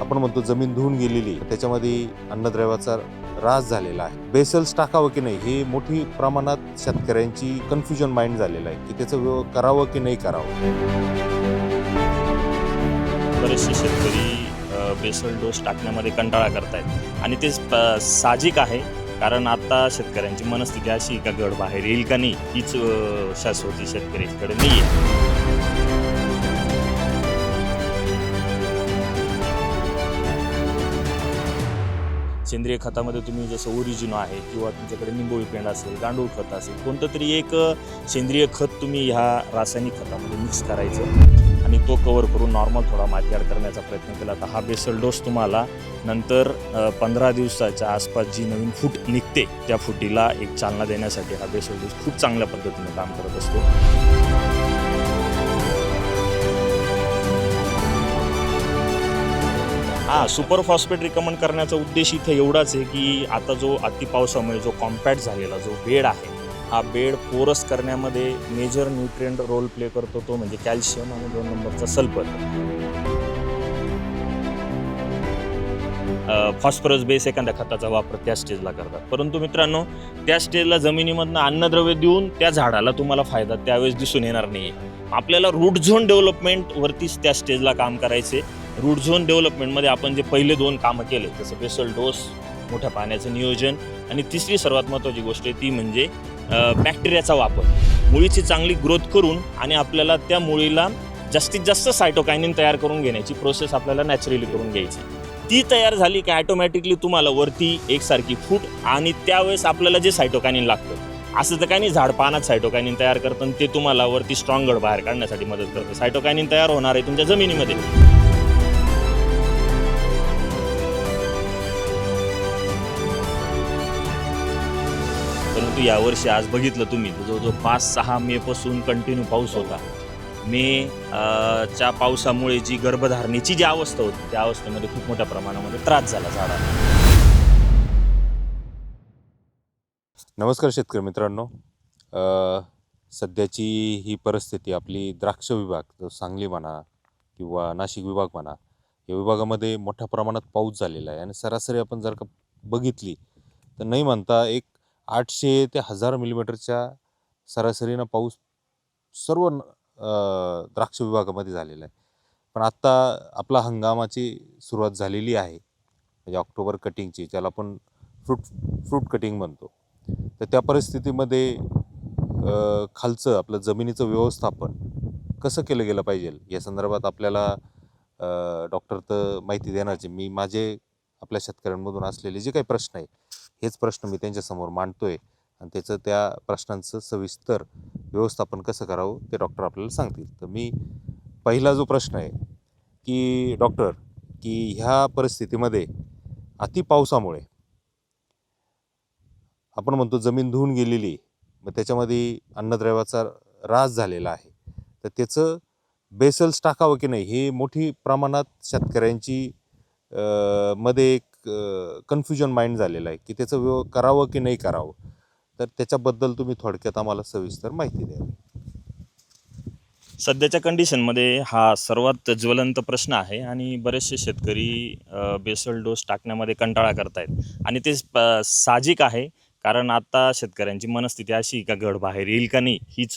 आपण म्हणतो जमीन धुवून गेलेली त्याच्यामध्ये अन्नद्रव्याचा ऱ्हास झालेला आहे. बेसल्स टाकावं की नाही हे मोठी प्रमाणात शेतकऱ्यांची कन्फ्युजन माइंड झालेलं आहे की त्याचं करावं की नाही करावं? बरेचसे शेतकरी बेसल डोस टाकण्यामध्ये कंटाळा करतायत. आणि ते साहजिक आहे. कारण आता शेतकऱ्यांची मनस्थिती अशी का गड बाहेर येईल का नाही हीच शाश्वती शेतकऱ्याकडे नाही आहे सेंद्रिय खतामध्ये तुम्ही जसं ओरिजिनो आहे किंवा तुमच्याकडे निंबोळी पेंड असेल गांडूळ खत असेल कोणतं तरी एक सेंद्रिय खत तुम्ही ह्या रासायनिक खतामध्ये मिक्स करायचं. आणि तो कवर करून नॉर्मल थोडा माती करण्याचा प्रयत्न केला. तर हा बेसल डोस तुम्हाला नंतर पंधरा दिवसाच्या आसपास जी नवीन फूट निघते त्या फुटीला एक चालना देण्यासाठी हा बेसल डोस खूप चांगल्या पद्धतीने काम करत असतो. हा सुपर फॉस्फेट रिकमेंड करण्याचा उद्देश इथे एवढाच आहे की आता जो अतिपावसामुळे जो कॉम्पॅक्ट झालेला जो बेड आहे हा बेड पोरस करण्यामध्ये मेजर न्यूट्रिएंट रोल प्ले करतो तो म्हणजे कॅल्शियम आणि दोन नंबरचा सल्फर फॉस्फरस बेस एखाद्या खताचा वापर त्या स्टेजला करतात. परंतु मित्रांनो त्या स्टेजला जमिनीमधनं अन्नद्रव्य देऊन त्या झाडाला तुम्हाला फायदा त्यावेळेस दिसून येणार नाही आपल्याला रूट झोन डेव्हलपमेंट वरतीच त्या स्टेजला काम करायचे रूट झोन डेव्हलपमेंटमध्ये आपण जे पहिले दोन कामं केले जसं बेसल डोस मोठ्या पाण्याचं नियोजन आणि तिसरी सर्वात महत्त्वाची गोष्ट आहे ती म्हणजे बॅक्टेरियाचा वापर. मुळीची चांगली ग्रोथ करून आणि आपल्याला त्या मुळीला जास्तीत जास्त सायटोकायनिन तयार करून घेण्याची प्रोसेस आपल्याला नॅचरली करून घ्यायची. ती तयार झाली की ॲटोमॅटिकली तुम्हाला वरती एकसारखी फूट आणि त्यावेळेस आपल्याला जे सायटोकायनिन लागतं असं तर काही नाही झाड पानात सायटोकायनिन तयार करतं ते तुम्हाला वरती स्ट्रॉंगड बाहेर काढण्यासाठी मदत करतं. सायटोकायनिन तयार होणार आहे तुमच्या जमिनीमध्ये. परंतु यावर्षी आज बघितलं तुम्ही जवळजवळ पाच सहा मे पासून कंटिन्यू पाऊस होता. मे च्या पावसामुळे जी गर्भधारणेची जी अवस्था होती त्या अवस्थेमध्ये खूप मोठ्या प्रमाणामध्ये त्रास झाला झाडाला. नमस्कार शेतकरी मित्रांनो. सध्याची ही परिस्थिती आपली द्राक्ष विभाग जो सांगली म्हणा किंवा नाशिक विभाग म्हणा या विभागामध्ये मोठ्या प्रमाणात पाऊस झालेला आहे. आणि सरासरी आपण जर का बघितली तर नाही म्हणता एक आठशे ते हजार मिलीमीटरच्या सरासरीनं पाऊस सर्व द्राक्ष विभागामध्ये झालेला आहे. पण आत्ता आपला हंगामाची सुरुवात झालेली आहे. म्हणजे ऑक्टोबर कटिंगची ज्याला आपण फ्रूट फ्रूट कटिंग म्हणतो. तर त्या परिस्थितीमध्ये खालचं आपलं जमिनीचं व्यवस्थापन कसं केलं गेलं पाहिजे? या संदर्भात आपल्याला डॉक्टर तर माहिती देण्याचे मी माझे आपल्या शेतकऱ्यांमधून असलेले जे काही प्रश्न आहे हेच प्रश्न मी त्यांच्यासमोर मांडतोय. आणि त्याचं त्या प्रश्नांचं सविस्तर व्यवस्थापन कसं करावं ते डॉक्टर आपल्याला सांगतील. तर मी पहिला जो प्रश्न आहे की डॉक्टर की ह्या परिस्थितीमध्ये अति पावसामुळे आपण म्हणतो जमीन धुवून गेलेली मग त्याच्यामध्ये अन्नद्रव्याचा ऱ्हास झालेला आहे. तर त्याचं बेसल्स टाकावं की नाही हे मोठी प्रमाणात शेतकऱ्यांची मध्ये एक कन्फ्युजन माइंड झालेलं आहे की त्याचं व्यव करावं की नाही करावं? तर त्याच्याबद्दल तुम्ही थोडक्यात आम्हाला सविस्तर माहिती द्यावी सध्याच्या कंडिशनमध्ये हा सर्वात ज्वलंत प्रश्न आहे आणि बरेचसे शेतकरी बेसल डोस टाकण्यामध्ये कंटाळा करतायत. आणि ते साहजिक आहे कारण आता शेतकऱ्यांची मनस्थिती अशी का गड बाहेर येईल का नाही हीच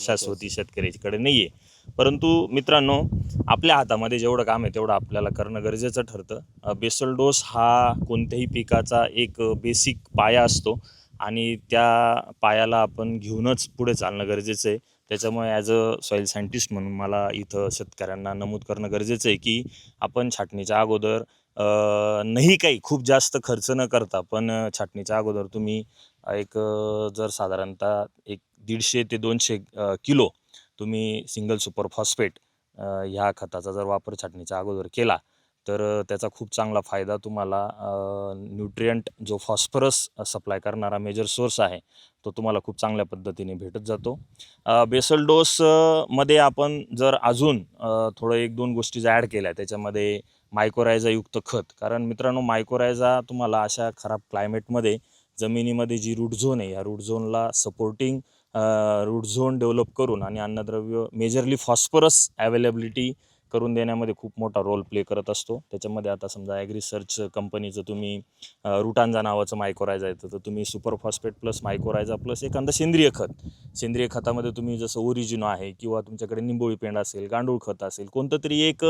शाश्वती शेतकऱ्याकडे नाही आहे परंतु मित्रांनो आपल्या हातामध्ये जेवढं काम आहे तेवढं आपल्याला करणं गरजेचं ठरतं. बेसलडोस बेसल डोस हा कोणत्याही पिकाचा एक बेसिक पाया असतो आणि त्या पायाला आपण घेऊनच पुढे चालणं गरजेचं आहे. त्याच्यामुळे ॲज अ सॉईल सायंटिस्ट म्हणून मला इथं शेतकऱ्यांना नमूद करणं गरजेचं आहे की आपण छाटणीच्या अगोदर नाही काही खूप जास्त खर्च न करता पण छाटणीच्या अगोदर तुम्ही एक जर साधारणतः एक दीडशे ते दोनशे किलो तुम्ही सिंगल सुपर फॉस्फेट ह्या खताचा जर वापर छाटणीच्या अगोदर केला तर त्याचा खूप चांगला फायदा तुम्हाला न्यूट्रियंट जो फॉस्फरस सप्लाय करणारा मेजर सोर्स आहे तो तुम्हाला खूप चांगल्या पद्धतीने भेटत जातो. बेसल डोस मध्ये आपण जर अजून थोडं एक दोन गोष्टी जर ॲड केल्या त्याच्यामध्ये मायकोरायझायुक्त खत. कारण मित्रांनो मायकोरायझा तुम्हाला अशा खराब क्लायमेटमध्ये जमिनीमध्ये जी रूट झोन आहे या रूट झोनला सपोर्टिंग रूट झोन डेव्हलप करून आणि अन्नद्रव्य मेजरली फॉस्फरस अवेलेबिलिटी करून देण्यामध्ये खूप मोठा रोल प्ले करत असतो. त्याच्यामध्ये आता समजा ॲग्रिसर्च कंपनीचं तुम्ही रुटांजा नावाचं मायकोरायझा येतं तर तुम्ही super phosphate plus mycorrhiza plus एखादं सेंद्रिय खत. सेंद्रिय खतामध्ये तुम्ही जसं ओरिजिनो आहे किंवा तुमच्याकडे निंबोळी पेंड असेल गांडूळ खत असेल कोणतं तरी एक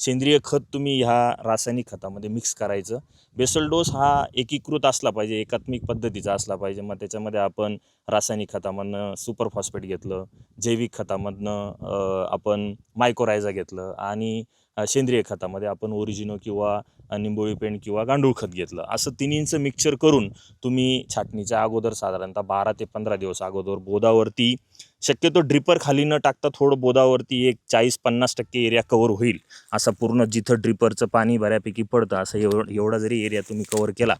सेंद्रिय खत तुम्ही ह्या रासायनिक खतामध्ये मिक्स करायचं. बेसल डोस हा एकीकृत असला पाहिजे एकात्मिक पद्धतीचा असला पाहिजे. मग त्याच्यामध्ये आपण रासायनिक खतामधनं सुपर फॉस्फेट घेतलं जैविक खतामधनं आपण मायकोरायझा घेतलं आणि सेंद्रिय खतामध्ये आपण ओरिजिनो किंवा निंबोळी पेंड किंवा गांडूळ खत घेतलं. असं तिन्हींचं मिक्सचर करून तुम्ही छाटणीच्या अगोदर साधारणतः बारा ते पंधरा दिवस अगोदर बोदावरती शक्यतो ड्रिपर खाली न टाकता थोडं बोदावरती एक चाळीस पन्नास टक्के एरिया कवर होईल. असा पूर्ण जिथं ड्रिपरचं पाणी बऱ्यापैकी पडतं असं एव एवढा जरी एरिया तुम्ही कवर केला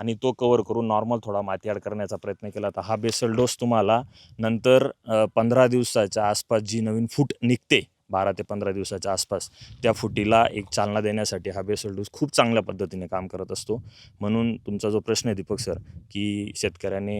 आणि तो कवर करून नॉर्मल थोडा मातीआड करण्याचा प्रयत्न केला. तर हा बेसल डोस तुम्हाला नंतर पंधरा दिवसाच्या आसपास जी नवीन फूट निघते बारा ते पंधरा दिवसाच्या आसपास त्या फुटीला एक चालना देण्यासाठी हा बेसल डोस खूप चांगल्या पद्धतीने काम करत असतो. म्हणून तुमचा जो प्रश्न आहे दीपक सर की शेतकऱ्याने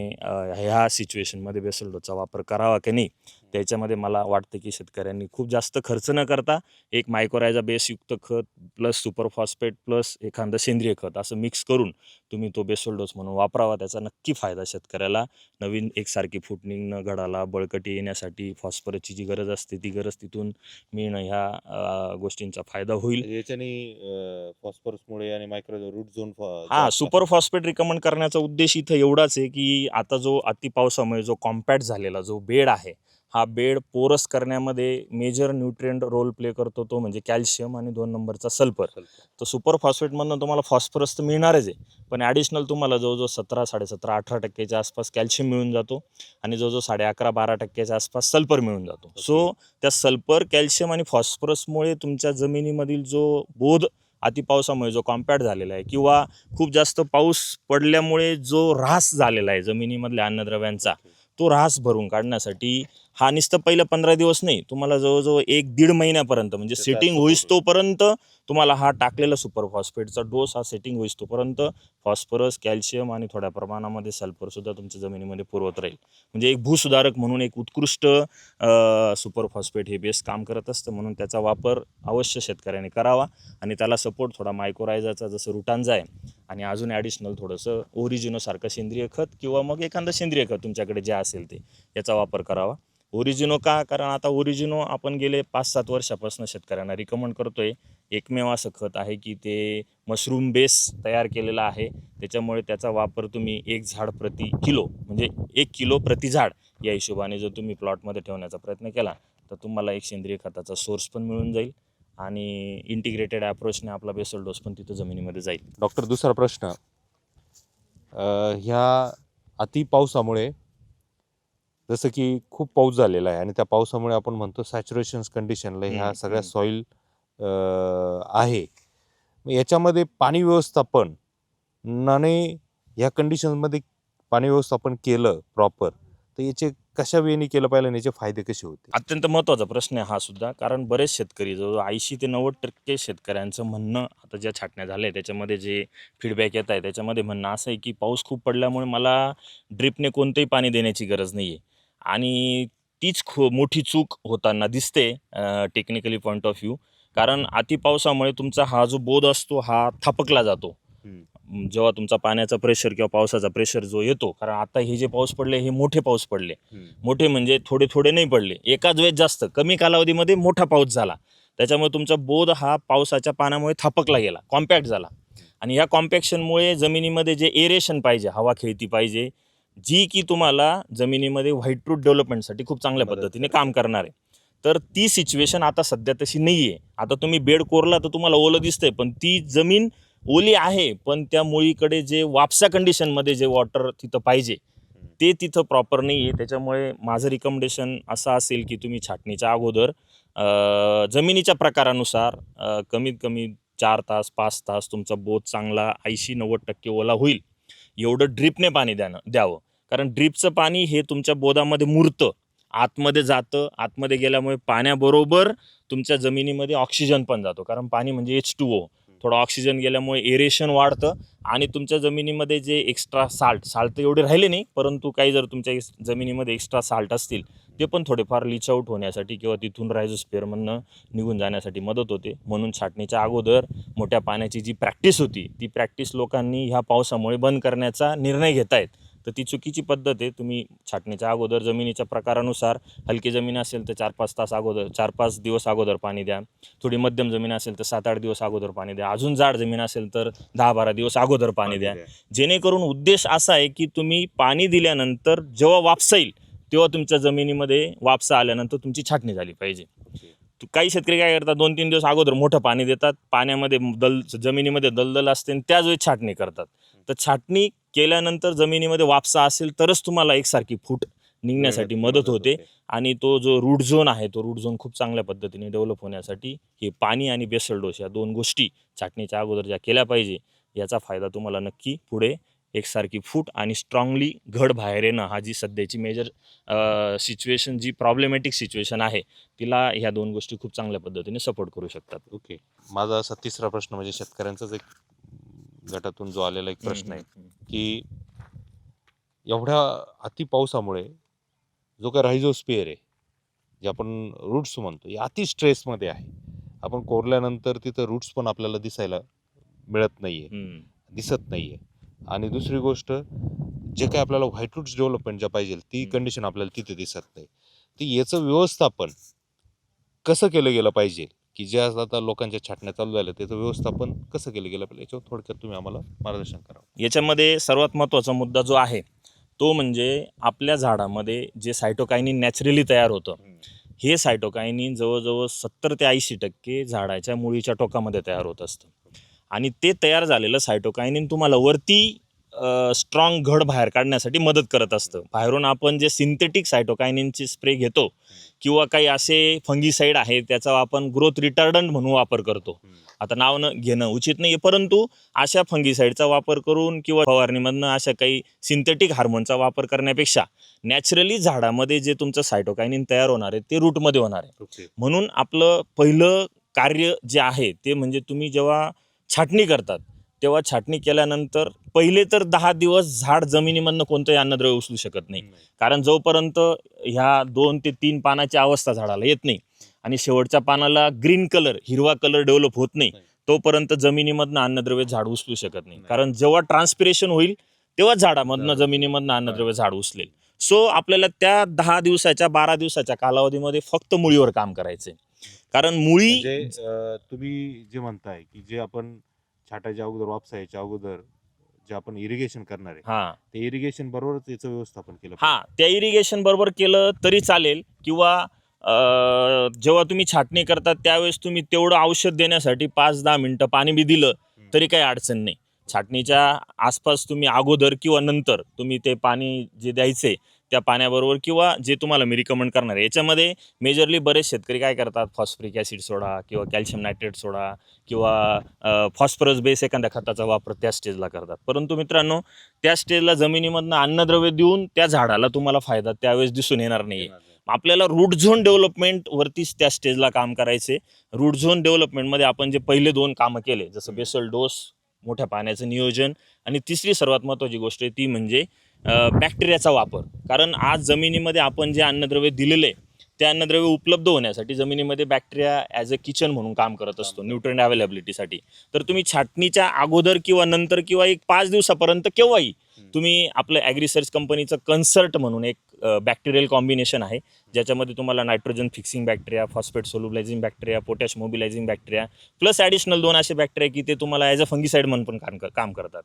ह्या सिच्युएशनमध्ये बेसल डोसचा वापर करावा की नाही? त्याच्यामध्ये मला वाटतं की शेतकऱ्यांनी खूप जास्त खर्च न करता एक मायकोरायझा बेसयुक्त खत प्लस सुपर फॉस्फेट प्लस एखादं सेंद्रिय खत असं मिक्स करून तुम्ही तो बेसल डोस म्हणून वापरावा. त्याचा नक्की फायदा शेतकऱ्याला. नवीन एकसारखी फूट निघणं घडाला बळकटी येण्यासाठी फॉस्फरसची जी गरज असते ती गरज तिथून मिळणं ह्या गोष्टींचा फायदा होईल. याच्याने फॉस्फरसमुळे आणि मायक्रो रूट झोन हा सुपर फॉस्फेट रिकमेंड करण्याचा उद्देश इथं एवढाच आहे की आता जो अतिपावसामुळे जो कॉम्पॅक्ट झालेला जो बेड आहे हा बेड पोरस करण्यामध्ये मेजर न्यूट्रिएंट रोल प्ले करतो तो म्हणजे कॅल्शियम आणि दोन नंबरचा सल्फर तर सुपर फॉस्फेटमधनं तुम्हाला फॉस्फरस तर मिळणारच आहे पण ॲडिशनल तुम्हाला जवळजवळ सतरा साडेसतरा अठरा टक्क्याच्या आसपास कॅल्शियम मिळून जातो आणि जवळजवळ साडे अकरा बारा टक्क्याच्या आसपास सल्फर मिळून जातो. सो त्या सल्फर कॅल्शियम आणि फॉस्फरसमुळे तुमच्या जमिनीमधील जो बोध अतिपावसामुळे जो कॉम्पॅक्ट झालेला आहे किंवा खूप जास्त पाऊस पडल्यामुळे जो ऱ्हास झालेला आहे जमिनीमधल्या अन्नद्रव्यांचा तो ऱ्हास भरून काढण्यासाठी हा नुसतं पहिलं पंधरा दिवस नाही तुम्हाला जवळजवळ एक दीड महिन्यापर्यंत म्हणजे सेटिंग होईस. तोपर्यंत तुम्हाला हा टाकलेला सुपर फॉस्फेटचा डोस हा सेटिंग होईस तोपर्यंत फॉस्फरस कॅल्शियम आणि थोड्या प्रमाणामध्ये सल्फर सुद्धा तुमच्या जमिनीमध्ये पुरवत राहील म्हणजे एक भूसुधारक म्हणून एक उत्कृष्ट सुपर फॉस्फेट हे बेस्ट काम करत असतं म्हणून त्याचा वापर अवश्य शेतकऱ्याने करावा आणि त्याला सपोर्ट थोडा मायक्रोरायझाचा जसं रुटांजा आहे आणि अजून ॲडिशनल थोडंसं ओरिजिनोसारखं सेंद्रिय खत किंवा मग एखादं सेंद्रिय खत तुमच्याकडे जे असेल ते याचा वापर करावा ओरिजिनो का? कारण आता ओरिजिनो आपण गेले पाच सात वर्षापासून शेतकऱ्यांना रिकमेंड आहे एकमेव असं खत आहे की ते मशरूम बेस तयार केलेला आहे. त्याच्यामुळे त्याचा वापर तुम्ही एक झाड प्रति किलो म्हणजे एक किलो प्रति झाड या हिशोबाने जर तुम्ही प्लॉटमध्ये ठेवण्याचा प्रयत्न केला तर तुम्हाला एक सेंद्रिय खताचा सोर्स पण मिळून जाईल आणि इंटिग्रेटेड ॲप्रोचने आपला बेसल डोस पण तिथं जमिनीमध्ये जाईल. डॉक्टर दुसरा प्रश्न. ह्या अति पावसामुळे जसं की खूप पाऊस झालेला आहे आणि त्या पावसामुळे आपण म्हणतो सॅच्युरेशन कंडिशनला ह्या सगळ्या. सॉईल आहे. याच्यामध्ये पाणी व्यवस्थापन नाने ह्या कंडिशनमध्ये पाणी व्यवस्थापन केलं प्रॉपर तर याचे कशा वेळी केलं पाहिजे आणि याचे फायदे कसे होते? अत्यंत महत्त्वाचा प्रश्न आहे हा सुद्धा कारण बरेच शेतकरी जवळजवळ ऐंशी ते नव्वद टक्के शेतकऱ्यांचं म्हणणं आता ज्या छाटण्या झाल्या आहे त्याच्यामध्ये जे फीडबॅक येत आहे त्याच्यामध्ये म्हणणं असं आहे की पाऊस खूप पडल्यामुळे मला ड्रिपने कोणतंही पाणी देण्याची गरज नाही आहे आणि तीच खू मोठी चूक होताना दिसते टेक्निकली पॉईंट ऑफ व्ह्यू कारण अति पावसामुळे तुमचा हा जो बोध असतो हा थापकला जातो. जेव्हा तुमचा पाण्याचा प्रेशर किंवा पावसाचा प्रेशर जो येतो कारण आता हे जे पाऊस पडले हे मोठे पाऊस पडले. मोठे म्हणजे थोडे थोडे नाही पडले. एकाच वेळेस जास्त. कमी कालावधीमध्ये मोठा पाऊस झाला. त्याच्यामुळे तुमचा बोध हा पावसाच्या पाण्यामुळे थापकला गेला कॉम्पॅक्ट झाला. आणि ह्या कॉम्पॅक्शनमुळे जमिनीमध्ये जे एरेशन पाहिजे हवा खेळती पाहिजे जी की तुम्हाला जमिनीमध्ये व्हाईट रूट डेव्हलपमेंटसाठी खूप चांगल्या पद्धतीने काम करणार आहे. तर ती सिच्युएशन आता सध्या तशी नाही आहे आता तुम्ही बेड कोरला तर तुम्हाला ओलं दिसतंय पण ती जमीन ओली आहे पण त्या मुळीकडे जे वापसा कंडिशनमध्ये जे वॉटर तिथं पाहिजे ते तिथं प्रॉपर नाही आहे त्याच्यामुळे माझं रिकमेंडेशन असं असेल की तुम्ही छाटणीच्या अगोदर जमिनीच्या प्रकारानुसार कमीत कमी चार तास पाच तास तुमचा बोध चांगला ऐंशी नव्वद टक्के ओला होईल. एवढं ड्रिपने पाणी द्यानं द्यावं. कारण ड्रीपचं पाणी हे तुमच्या बोधामध्ये मुरतं. आतमध्ये जातं आतमध्ये गेल्यामुळे पाण्याबरोबर तुमच्या जमिनीमध्ये ऑक्सिजन पण जातो. कारण पाणी म्हणजे एच टू ओ थोडं ऑक्सिजन गेल्यामुळे एरेशन वाढतं आणि तुमच्या जमिनीमध्ये जे एक्स्ट्रा साल्ट साल्ट तर एवढे राहिले नाही परंतु काही जर तुमच्या जमिनीमध्ये एक्स्ट्रा साल्ट असतील ते पण थोडेफार लिच आउट होण्यासाठी किंवा तिथून रायझोस्पेअरमधनं निघून जाण्यासाठी मदत होते. म्हणून छाटणीच्या अगोदर मोठ्या पाण्याची जी प्रॅक्टिस होती ती प्रॅक्टिस लोकांनी ह्या पावसामुळे बंद करण्याचा निर्णय घेत आहेत तर ती चुकीची पद्धत आहे. तुम्ही छाटणीच्या अगोदर जमिनीच्या प्रकारानुसार हलकी जमीन असेल तर चार पाच तास अगोदर चार पाच दिवस अगोदर पाणी द्या. थोडी मध्यम जमीन असेल तर सात आठ दिवस अगोदर पाणी द्या. अजून जाड जमीन असेल तर दहा बारा दिवस अगोदर पाणी द्या. जेणेकरून उद्देश असा आहे की तुम्ही पाणी दिल्यानंतर जेव्हा वापसा येईल तेव्हा तुमच्या जमिनीमध्ये वापसा आल्यानंतर तुमची छाटणी झाली पाहिजे. काही शेतकरी काय करतात दोन तीन दिवस अगोदर मोठं पाणी देतात. पाण्यामध्ये दल जमिनीमध्ये दलदल असते आणि त्याच वेळी छाटणी करतात. तर छाटणी केल्यानंतर जमिनीमध्ये वापसा असेल तरच तुम्हाला एकसारखी फूट निघण्यासाठी मदत होते. आणि तो जो रूट झोन आहे तो रूट झोन खूप चांगल्या पद्धतीने डेव्हलप होण्यासाठी हे पाणी आणि बेसल डोस या दोन गोष्टी छाटणीच्या अगोदर ज्या केल्या पाहिजे याचा फायदा तुम्हाला नक्की पुढे एकसारखी फूट आणि स्ट्रॉंगली घड बाहेर येणं हा जी सध्याची मेजर सिच्युएशन जी प्रॉब्लेमॅटिक सिच्युएशन आहे तिला ह्या दोन गोष्टी खूप चांगल्या पद्धतीने सपोर्ट करू शकतात. ओके माझा असा तिसरा प्रश्न म्हणजे शेतकऱ्यांचाच एक गटातून जो आलेला एक प्रश्न आहे की एवढ्या अति पावसामुळे जो काय रायझोस्पियर आहे जे आपण रूट्स म्हणतो हे अति स्ट्रेसमध्ये आहे. आपण कोरल्यानंतर तिथं रूट्स पण आपल्याला दिसायला मिळत नाही आहे हम्म. दिसत नाही आहे आणि दुसरी गोष्ट जे काय आपल्याला व्हाईट रूट्स डेव्हलपमेंट ज्या पाहिजे ती. कंडिशन आपल्याला तिथे दिसत नाही. तर याचं व्यवस्थापन कसं केलं गेलं पाहिजे? की ज्या आता लोकांच्या छाटण्या चालू झाल्या त्याचं व्यवस्थापन कसं केलं गेलं पाहिजे? याच्यावर थोडक्यात तुम्ही आम्हाला मार्गदर्शन करा. याच्यामध्ये सर्वात महत्त्वाचा मुद्दा जो आहे तो म्हणजे आपल्या झाडामध्ये जे सायटोकायनिन नॅचरली तयार होतं हे सायटोकायनिन जवळजवळ सत्तर ते ऐंशी टक्के झाडाच्या मुळीच्या टोकामध्ये तयार होत असतं. आणि ते तयार झालेलं सायटोकायनिन तुम्हाला वरती स्ट्रॉंग घड बाहेर काढण्यासाठी मदत करत असतं. बाहेरून आपण जे सिंथेटिक सायटोकायनिनचे स्प्रे घेतो किंवा काही असे फंगीसाईड आहे त्याचा आपण ग्रोथ रिटार्डंट म्हणून वापर करतो. आता नाव न घेणं उचित नाही परंतु अशा फंगीसाईडचा वापर करून किंवा फवारणीमधनं अशा काही सिंथेटिक हार्मोनचा वापर करण्यापेक्षा नॅचरली झाडामध्ये जे तुमचं सायटोकायनिन तयार होणार आहे ते रूटमध्ये होणार आहे. म्हणून आपलं पहिलं कार्य जे आहे ते म्हणजे तुम्ही जेव्हा छाटणी करतात तेव्हा छाटणी केल्यानंतर पहिले तर दहा दिवस झाड जमिनीमधनं कोणतंही अन्नद्रव्य उचलू शकत नाही कारण जोपर्यंत ह्या दोन ते तीन पानाची अवस्था झाडाला येत नाही आणि शेवटच्या पानाला ग्रीन कलर हिरवा कलर डेव्हलप होत नाही. तोपर्यंत जमिनीमधनं अन्नद्रव्य झाड उचलू शकत नाही. कारण जेव्हा ट्रान्सपिरेशन होईल तेव्हा झाडामधनं झाड. जमिनीमधनं अन्नद्रव्य झाड उचलेल सो आपल्याला त्या दहा दिवसाच्या बारा दिवसाच्या कालावधीमध्ये फक्त मुळीवर काम करायचंय कारण मुळी म्हणजे तुम्ही जे म्हणताय की जे आपण छाटाच्या अगोदर वापसायच्या अगोदर जे आपण इरिगेशन करणार आहे हा. ते इरिगेशन बरोबरच याचं व्यवस्थापन केलं हा त्या इरिगेशन बरोबर केलं तरी चालेल किंवा अं, जेव्हा तुम्ही छाटणी करतात त्यावेळेस तुम्ही तेवढं औषध देण्यासाठी पाच दहा मिनटं पाणी बी दिलं तरी काही अडचण नाही. छाटणीच्या आसपास तुम्ही अगोदर किंवा नंतर तुम्ही ते पाणी जे द्यायचे त्या पाण्याबरोबर किंवा जे तुम्हाला मी रिकमेंड करणार आहे. याच्यामध्ये मेजरली बरेच शेतकरी काय करतात? फॉस्फरिक ॲसिड सोडा किंवा कॅल्शियम नायट्रेट सोडा किंवा फॉस्फरस बेस एखाद्या खताचा वापर त्या स्टेजला करतात. परंतु मित्रांनो त्या स्टेजला जमिनीमधनं अन्नद्रव्य देऊन त्या झाडाला तुम्हाला फायदा त्यावेळेस दिसून येणार नाही. आपल्याला रूट झोन डेव्हलपमेंट वरतीच त्या स्टेजला काम करायचे रूट झोन डेव्हलपमेंटमध्ये आपण जे पहिले दोन कामं केले जसं बेसल डोस मोठ्या पाण्याचं नियोजन आणि तिसरी सर्वात महत्त्वाची गोष्ट आहे ती म्हणजे बॅक्टेरियाचा वापर. कारण आज जमिनीमध्ये आपण जे अन्नद्रव्य दिलेलं आहे ते अन्नद्रव्य उपलब्ध होण्यासाठी जमिनीमध्ये बॅक्टेरिया ॲज अ किचन म्हणून काम करत असतो न्यूट्रन अवेलेबिलिटीसाठी तर तुम्ही छाटणीच्या अगोदर किंवा नंतर किंवा एक पाच दिवसापर्यंत केव्हाही तुम्ही आपलं ॲग्रिसर्च कंपनीचं कन्सर्ट म्हणून एक बॅक्टेरियल कॉम्बिनेशन आहे. ज्याच्यामध्ये तुम्हाला nitrogen fixing bacteria phosphate solubilising bacteria potash mobilising bacteria plus additional दोन असे बॅक्टेरिया की ते तुम्हाला ॲज अ फंगीसाईड म्हणून पण काम काम करतात.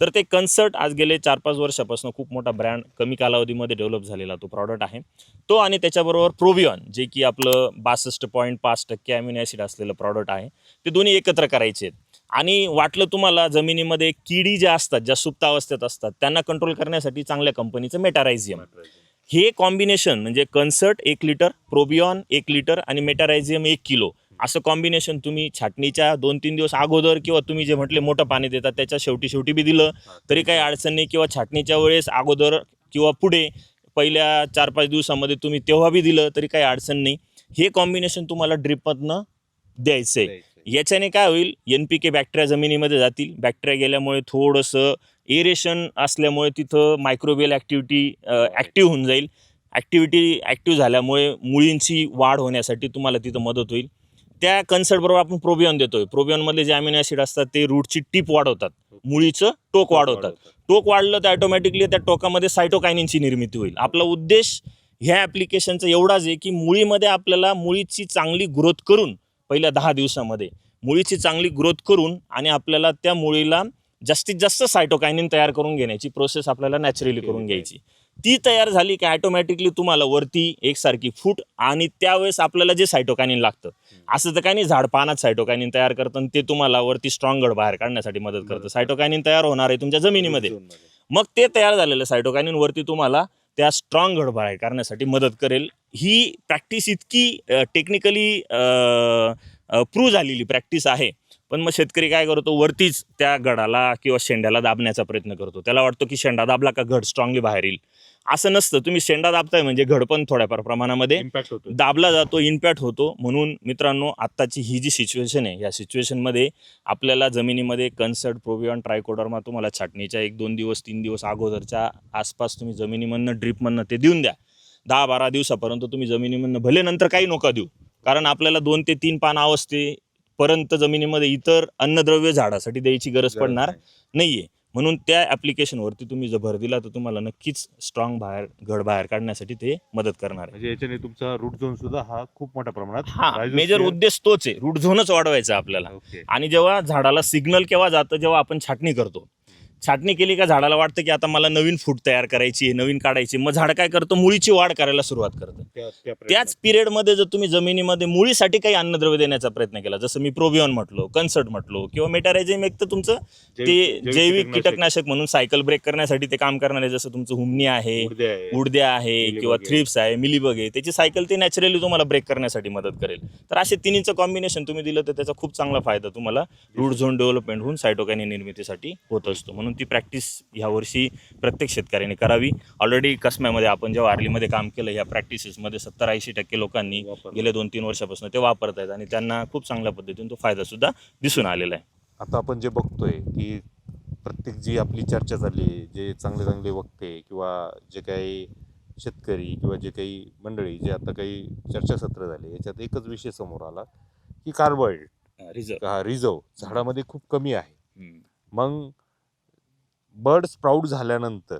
तर ते कन्सर्ट आज गेले चार पाच वर्षापासून खूप मोठा ब्रँड कमी कालावधीमध्ये डेव्हलप झालेला तो प्रॉडक्ट आहे. तो आणि त्याच्याबरोबर प्रोवियॉन जे की आपलं बासष्ट पॉईंट पाच टक्के अमिनो ॲसिड असलेलं प्रॉडक्ट आहे. ते दोन्ही एकत्र करायचे आहेत. आणि वाटलं तुम्हाला जमिनीमध्ये किडी ज्या असतात ज्या सुप्त अवस्थेत असतात त्यांना कंट्रोल करण्यासाठी चांगल्या कंपनीचं मेटारायझियम हे कॉम्बिनेशन म्हणजे कन्सर्ट एक लिटर प्रोबियॉन एक लिटर आणि मेटारायझियम एक किलो असं कॉम्बिनेशन तुम्ही छाटणीच्या दोन तीन दिवस अगोदर किंवा तुम्ही जे म्हटले मोठं पाणी देतात त्याच्या शेवटी शेवटी बी दिलं. तरी काही अडचण नाही किंवा छाटणीच्या वेळेस अगोदर किंवा पुढे पहिल्या चार पाच दिवसामध्ये तुम्ही तेव्हा बी दिलं तरी काही अडचण नाही. हे कॉम्बिनेशन तुम्हाला ड्रिपमधनं द्यायचं आहे याच्याने काय होईल? एन पी के बॅक्टेरिया जमिनीमध्ये जातील. बॅक्टेरिया गेल्यामुळे थोडंसं एरेशन असल्यामुळे तिथं मायक्रोबियल ॲक्टिव्हिटी ॲक्टिव्ह होऊन जाईल. ॲक्टिव्हिटी ॲक्टिव्ह झाल्यामुळे मुळींची वाढ होण्यासाठी तुम्हाला तिथं मदत होईल. त्या कन्सर्टबरोबर आपण प्रोबियन देतोय. प्रोबियनमधले जे अमिनो ॲसिड असतात ते रूटची टीप वाढवतात. मुळीचं टोक वाढवतात. टोक वाढलं तर ॲटोमॅटिकली त्या टोकामध्ये सायटोकायनिनची निर्मिती होईल. आपला उद्देश ह्या ॲप्लिकेशनचा एवढाच आहे की मुळीमध्ये आपल्याला मुळीची चांगली ग्रोथ करून पहिल्या दहा दिवसामध्ये. मुळीची चांगली ग्रोथ करून आणि आपल्याला त्या मुळीला जास्तीत जास्त सायटोकायनिन तयार करून घेण्याची प्रोसेस आपल्याला नॅचरली करून घ्यायची. ती तयार झाली की ॲटोमॅटिकली तुम्हाला वरती एकसारखी फूट आणि त्यावेळेस आपल्याला जे सायटोकायनिन लागतं. असं तर काही नाही झाड पानात सायटोकायनिन तयार करतं आणि ते तुम्हाला वरती स्ट्रॉंग गड बाहेर काढण्यासाठी मदत करतं. सायटोकायनिन तयार होणार आहे तुमच्या जमिनीमध्ये. मग ते तयार झालेलं सायटोकायनिन वरती तुम्हाला त्या स्ट्रॉंग घड आहे करण्यासाठी मदत करेल. ही प्रॅक्टिस इतकी टेक्निकली प्रूव्ह झालेली प्रॅक्टिस आहे. पण मग शेतकरी काय करतो वरतीच त्या गडाला किंवा शेंड्याला दाबण्याचा प्रयत्न करतो. त्याला वाटतं की शेंडा दाबला का घड स्ट्रॉंगली बाहेर येईल. असं नसतं. तुम्ही शेंडा दाबताय म्हणजे घड पण थोड्याफार प्रमाणामध्ये इम्पॅक्ट होतो दाबला जातो इम्पॅक्ट होतो. म्हणून मित्रांनो आत्ताची ही जी सिच्युएशन आहे या सिच्युएशनमध्ये आपल्याला जमिनीमध्ये कन्सर्ट प्रोवियन ट्रायकोडर्मा तुम्हाला छाटणीच्या एक दोन दिवस तीन दिवस अगोदरच्या आसपास तुम्ही जमिनीमधनं ड्रीपमधनं ते देऊन द्या. दहा बारा दिवसापर्यंत तुम्ही जमिनीमधनं भले नंतर काही नका देऊ. कारण आपल्याला दोन ते तीन पान अवस्थेपर्यंत जमिनीमध्ये इतर अन्नद्रव्य झाडासाठी द्यायची गरज पडणार नाहीये. म्हणून त्या ॲप्लिकेशनवरती तुम्ही जर भर दिला तर तुम्हाला नक्कीच स्ट्रॉंग बाहेर घड बाहेर काढण्यासाठी ते मदत करणार आहे. म्हणजे याच्याने तुमचा रूट झोन सुद्धा हा खूप मोठ्या प्रमाणात हा मेजर उद्देश तोच आहे. रूट झोनच वाढवायचा आपल्याला. ओके आणि जेव्हा झाडाला सिग्नल केव्हा जातं जेव्हा आपण छाटणी करतो छाटणी केली का झाडाला वाटतं की आता मला नवीन फूट तयार करायची आहे नवीन काढायची. मग झाड काय करतं मुळीची वाढ करायला सुरुवात करतं त्या- त्या त्याच पिरियडमध्ये जर तुम्ही जमिनीमध्ये मुळीसाठी काही अन्नद्रव्य देण्याचा प्रयत्न केला जसं मी प्रोबियॉन म्हटलो कन्सर्ट म्हटलो किंवा मेटारायझेम एक तर तुमचं ते जैविक- कीटकनाशक. म्हणून सायकल ब्रेक करण्यासाठी ते काम करणारे जसं तुमचं हुमणी आहे उडदे आहे. उडद्या आहे किंवा. थ्रिप्स आहे मिलीबग आहे त्याची सायकल ते नॅचरली तुम्हाला ब्रेक करण्यासाठी मदत करेल तर असे तिन्हीचं कॉम्बिनेशन तुम्ही दिलं तर त्याचा खूप चांगला फायदा तुम्हाला रूट झोन डेव्हलपमेंट होऊन सायटोकायनी निर्मितीसाठी होत असतो म्हणून ती प्रॅक्टिस ह्या वर्षी प्रत्येक शेतकऱ्याने करावी? ऑलरेडी कसम्यामध्ये आपण जेव्हा आर्लीमध्ये काम केलं ह्या प्रॅक्टिसेसमध्ये सत्तर ऐंशी टक्के लोकांनी. गेल्या दोन तीन वर्षापासून ते वापरत आहेत आणि त्यांना खूप चांगल्या पद्धतीने तो फायदा सुद्धा दिसून आलेला आहे. आता आपण जे बघतोय की प्रत्येक जी आपली चर्चा झाली जे चांगले चांगले वक्ते किंवा जे काही शेतकरी किंवा जे काही मंडळी जे आता काही चर्चासत्र झाले याच्यात एकच विषय समोर आला की कार्बोहायड्रेट. रिझर्व हा रिझर्व झाडामध्ये खूप कमी आहे. मग बर्ड स्प्राऊट झाल्यानंतर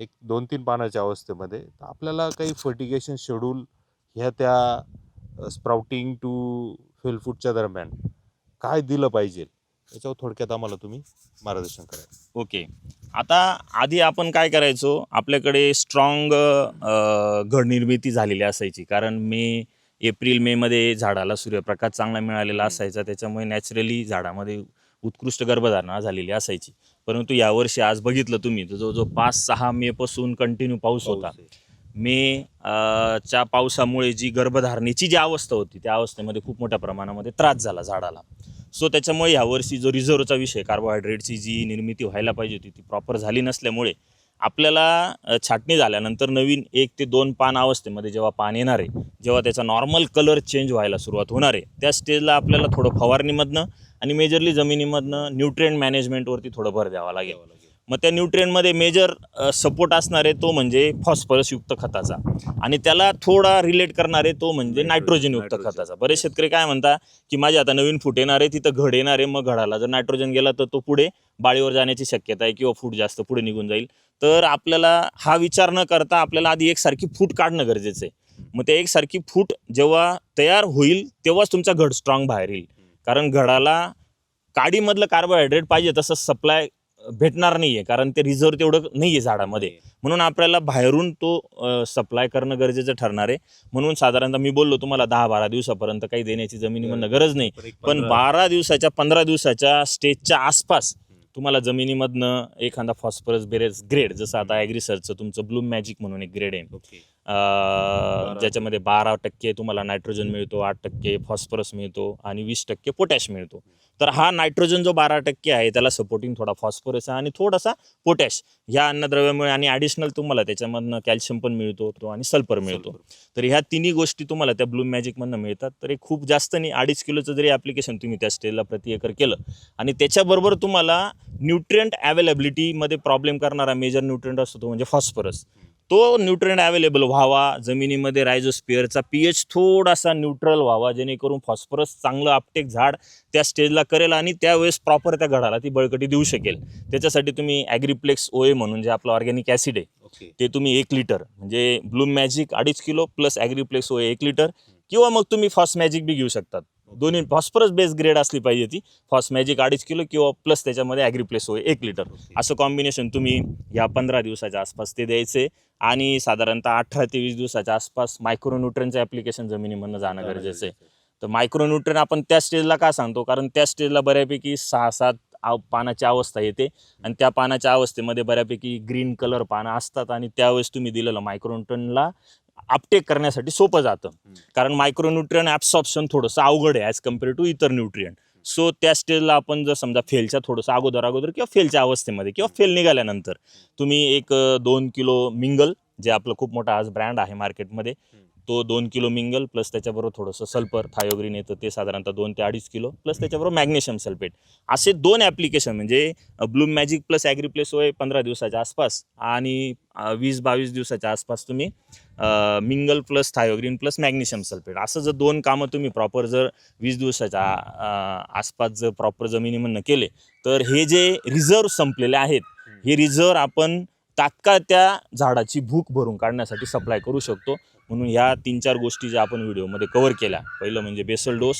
एक दोन तीन पानाच्या अवस्थेमध्ये तर आपल्याला काही फर्टिगेशन शेड्यूल ह्या त्या स्प्राउटिंग टू फेलफूटच्या दरम्यान काय दिलं पाहिजे याच्यावर थोडक्यात आम्हाला तुम्ही मार्गदर्शन करा ओके. आता आधी आपण काय करायचो आपल्याकडे स्ट्रॉंग घड निर्मिती झालेली असायची. कारण मे एप्रिल मेमध्ये झाडाला सूर्यप्रकाश चांगला मिळालेला असायचा. त्याच्यामुळे नॅचरली झाडामध्ये उत्कृष्ट गर्भधारणा झालेली असायची. परंतु यावर्षी आज बघितलं तुम्ही तर जवळजवळ पाच सहा मेपासून कंटिन्यू पाऊस होता. मे अ, च्या पावसामुळे जी गर्भधारणेची जी अवस्था होती त्या अवस्थेमध्ये खूप मोठ्या प्रमाणामध्ये त्रास झाला झाडाला. सो त्याच्यामुळे ह्यावर्षी जो रिझर्वचा विषय कार्बोहायड्रेटची जी निर्मिती व्हायला पाहिजे होती ती प्रॉपर झाली नसल्यामुळे आपल्याला अ, छाटणी झाल्यानंतर नवीन एक ते दोन पान अवस्थेमध्ये जेव्हा पान येणार आहे जेव्हा त्याचा नॉर्मल कलर चेंज व्हायला सुरुवात होणार आहे त्या स्टेजला आपल्याला थोडं फवारणीमधनं आणि मेजरली जमिनीमधनं न्यूट्रिएंट मॅनेजमेंटवरती थोडं भर द्यावा लागेल. मग त्या न्यूट्रियनमध्ये मेजर सपोर्ट असणारे तो म्हणजे फॉस्फरसयुक्त खताचा. आणि त्याला थोडा रिलेट करणारे तो म्हणजे नायट्रोजनयुक्त. खताचा. बरेच शेतकरी काय म्हणता की माझे आता नवीन फूट येणार आहे तिथं घड येणार आहे मग घडाला. जर नायट्रोजन गेला तर तो पुढे बाळीवर जाण्याची शक्यता आहे किंवा फूट जास्त पुढे निघून जाईल. तर आपल्याला हा विचार न करता आपल्याला आधी एकसारखी फूट काढणं गरजेचं आहे. मग त्या एकसारखी फूट जेव्हा तयार होईल तेव्हाच तुमचा घड स्ट्रॉंग बाहेर येईल. कारण घडाला काडीमधलं कार्बोहायड्रेट पाहिजे तसं सप्लाय भेटणार नाहीये. कारण ते रिझर्व तेवढं नाहीये झाडामध्ये. म्हणून आपल्याला बाहेरून तो सप्लाय करणं गरजेचं ठरणार आहे. म्हणून साधारणतः मी बोललो तुम्हाला दहा बारा दिवसापर्यंत काही देण्याची जमिनीमधनं गरज नाही. पण बारा दिवसाच्या पंधरा दिवसाच्या स्टेजच्या आसपास तुम्हाला जमिनीमधनं एखादा फॉस्फरस बेरेस ग्रेड जसं आता ॲग्रिसरचं तुमचं ब्लूम मॅजिक म्हणून एक ग्रेड आहे. ओके. अं, ज्याच्यामध्ये बारा टक्के तुम्हाला नायट्रोजन मिळतो आठ टक्के फॉस्फरस मिळतो आणि वीस टक्के पोटॅश मिळतो. तर हा नायट्रोजन जो बारा टक्के आहे त्याला सपोर्टिंग थोडा फॉस्फरस आहे आणि थोडासा पोटॅश ह्या अन्नद्रव्यामुळे आणि ॲडिशनल तुम्हाला त्याच्यामधनं कॅल्शियम पण मिळतो तो आणि सल्फर मिळतो. तर ह्या तिन्ही गोष्टी तुम्हाला त्या ब्लूम मॅजिकमधनं मिळतात. तर हे खूप जास्त नाही अडीच किलोचं जरी ॲप्लिकेशन तुम्ही त्या स्टेजला प्रति एकर केलं आणि त्याच्याबरोबर तुम्हाला न्यूट्रियंट अवेलेबिलिटीमध्ये प्रॉब्लेम करणारा मेजर न्यूट्रियंट असतो तो म्हणजे फॉस्फरस तो न्यूट्रियंट अवेलेबल व्हावा जमिनीमध्ये रायझोस्पिअरचा पी एच थोडासा न्यूट्रल व्हावा जेणेकरून फॉस्फरस चांगलं आपटेक झाड त्या स्टेजला करेल आणि त्यावेळेस प्रॉपर त्या घडाला ती बळकटी देऊ शकेल. त्याच्यासाठी तुम्ही ॲग्रिप्लेक्स ओए म्हणून जे आपलं ऑर्गॅनिक ॲसिड आहे ते तुम्ही एक लिटर म्हणजे ब्लूम मॅजिक अडीच किलो प्लस ॲग्रिप्लेक्स ओए एक लिटर किंवा मग तुम्ही फॉस मॅजिक बी घेऊ शकतात. दोन्ही फॉस्फरस बेस ग्रेड असली पाहिजे ती. फॉस मॅजिक अडीच किलो किंवा प्लस त्याच्यामध्ये ॲग्रिप्लेस ओए एक लिटर असं कॉम्बिनेशन तुम्ही या पंधरा दिवसाच्या आसपास ते द्यायचे. आणि साधारणतः अठरा ते वीस दिवसाच्या आसपास मायक्रोन्यूट्रनचं ॲप्लिकेशन जमिनीमधनं जाणं गरजेचं आहे. तर मायक्रोन्यूट्रन आपण त्या स्टेजला का सांगतो? कारण त्या स्टेजला बऱ्यापैकी सहा सात आव पानाची अवस्था येते. आणि त्या पानाच्या अवस्थेमध्ये बऱ्यापैकी ग्रीन कलर पानं असतात. आणि त्यावेळेस तुम्ही दिलेलं मायक्रोन्यूट्रनला अपटेक करण्यासाठी सोपं जातं. कारण मायक्रोन्यूट्रियन ॲब्सॉर्प्शन थोडंसं अवघड आहे ॲज कंपेअर टू इतर न्यूट्रियन सो त्या स्टेजला आपण जर समजा फेलच्या थोडंसं अगोदर अगोदर किंवा फेलच्या अवस्थेमध्ये किंवा फेल निघाल्यानंतर तुम्ही एक दोन किलो मिंगल जे आपलं खूप मोठा आज ब्रँड आहे मार्केटमध्ये तो दोन किलो मिंगल प्लस त्याच्याबरोबर थोडंसं सल्फर थायोग्रीन येतं ते साधारणतः दोन ते अडीच किलो प्लस त्याच्याबरोबर मॅग्नेशियम सल्फेट असे दोन ॲप्लिकेशन म्हणजे ब्लूम मॅजिक प्लस ॲग्रीप्लेस होय पंधरा दिवसाच्या आसपास आणि वीस बावीस दिवसाच्या आसपास तुम्ही Mingle plus Thiogreen plus magnesium sulphate असं जर दोन कामं तुम्ही प्रॉपर जर वीस दिवसाच्या आसपास जर प्रॉपर जमिनीमधनं केले तर हे जे रिझर्व संपलेले आहेत हे रिझर्व आपण तात्काळ त्या झाडाची भूक भरून काढण्यासाठी सप्लाय करू शकतो. म्हणून ह्या तीन चार गोष्टी ज्या आपण व्हिडिओमध्ये कव्हर केल्या. पहिलं म्हणजे बेसल डोस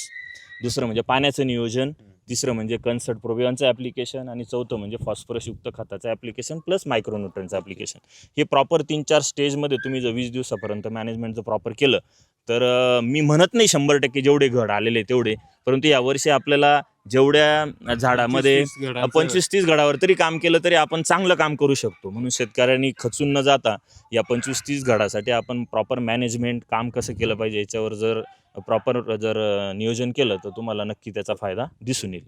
दुसरं म्हणजे पाण्याचं नियोजन तिसरं म्हणजे कन्सर्ट प्रोबिओनचं ॲप्लिकेशन आणि चौथं म्हणजे फॉस्फरसयुक्त खताचं ॲप्लिकेशन प्लस मायक्रोन्यूट्रनचं ॲप्लिकेशन हे प्रॉपर तीन चार स्टेजमध्ये तुम्ही जर वीस दिवसापर्यंत मॅनेजमेंट जर प्रॉपर केलं तर मी म्हणत नाही शंभर टक्के जेवढे घड आलेले तेवढे परंतु यावर्षी आपल्याला जेवढ्या झाडामध्ये पंचवीस तीस घडावर तरी काम केलं तरी आपण चांगलं काम करू शकतो. म्हणून शेतकऱ्यांनी खचून न जाता या पंचवीस तीस घडासाठी आपण प्रॉपर मॅनेजमेंट काम कसं केलं पाहिजे याच्यावर जर प्रॉपर जर अं, नियोजन केलं तर तुम्हाला नक्की त्याचा फायदा दिसून येईल.